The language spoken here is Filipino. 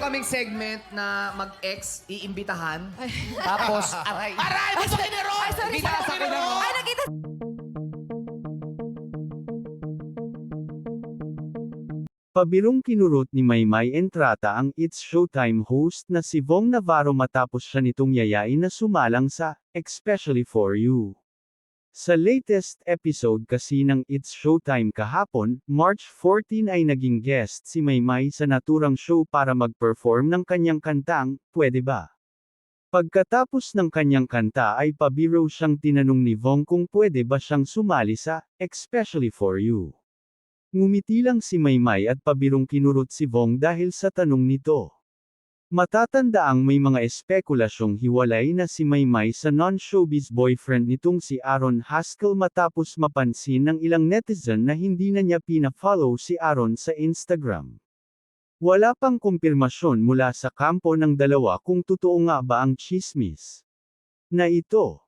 meron kaming segment na mag-ex, iimbitahan. Tapos, aray. Aray, ni Ron! Ay, sorry, sorry. sa kinaro. Ay, nakita. Pabirong kinurot ni Maymay Entrata ang It's Showtime host na si Vong Navarro matapos siya nitong yayain na sumalang sa Especially For You. Sa latest episode kasi ng It's Showtime kahapon, March 14 ay naging guest si Maymay sa naturang show para mag-perform ng kanyang kantang, Pwede ba? Pagkatapos ng kanyang kanta ay pabiro siyang tinanong ni Vong kung pwede ba siyang sumali sa Especially For You. Ngumiti lang si Maymay at pabirong kinurot si Vong dahil sa tanong nito. Matatandaang may mga espekulasyong hiwalay na si Maymay sa non-showbiz boyfriend nitong si Aaron Haskell matapos mapansin ng ilang netizen na hindi na niya pina-follow si Aaron sa Instagram. Wala pang kumpirmasyon mula sa kampo ng dalawa kung totoo nga ba ang chismis na ito.